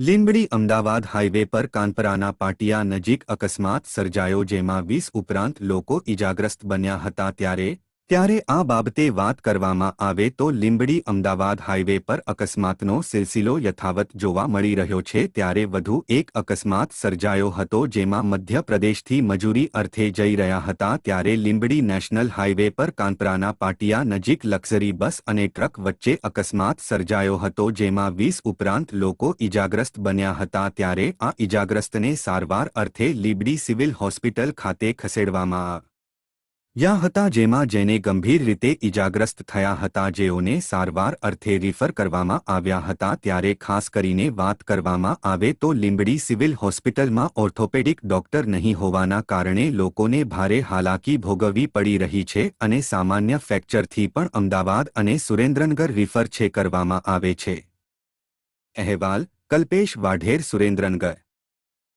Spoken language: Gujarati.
લીંબડી અમદાવાદ હાઇવે પર કાનપરાના પાટિયા નજીક અકસ્માત સર્જાયો જેમાં વીસ ઉપરાંત લોકો ઇજાગ્રસ્ત બન્યા હતા ત્યારે ત્યારે આ બાબતે વાત કરવામાં આવે તો લીંબડી અમદાવાદ હાઇવે પર અકસ્માતનો સિલસિલો યથાવત જોવા મળી રહ્યો છે ત્યારે વધુ એક અકસ્માત સર્જાયો હતો જેમાં મધ્યપ્રદેશથી મજૂરી અર્થે જઈ રહ્યા હતા ત્યારે લીંબડી નેશનલ હાઇવે પર કાનપરાના પાટિયા નજીક લક્ઝરી બસ અને ટ્રક વચ્ચે અકસ્માત સર્જાયો હતો જેમાં વીસ ઉપરાંત લોકો ઇજાગ્રસ્ત બન્યા હતા ત્યારે આ ઇજાગ્રસ્તને સારવાર અર્થે લીંબડી સિવિલ હોસ્પિટલ ખાતે ખસેડવામાં યા હતા જેમાં જેને ગંભીર રીતે ઇજાગ્રસ્ત થયા હતા જેઓને સારવાર અર્થે રિફર કરવામાં આવ્યા હતા ત્યારે ખાસ કરીને વાત કરવામાં આવે તો લીંબડી સિવિલ હોસ્પિટલમાં ઓર્થોપેડિક ડોક્ટર નહીં હોવાના કારણે લોકોને ભારે હાલાકી ભોગવવી પડી રહી છે અને સામાન્ય ફ્રેક્ચરથી પણ અમદાવાદ અને સુરેન્દ્રનગર રિફર છે કરવામાં આવે છે. અહેવાલ, કલ્પેશ વાઢેર, સુરેન્દ્રનગર.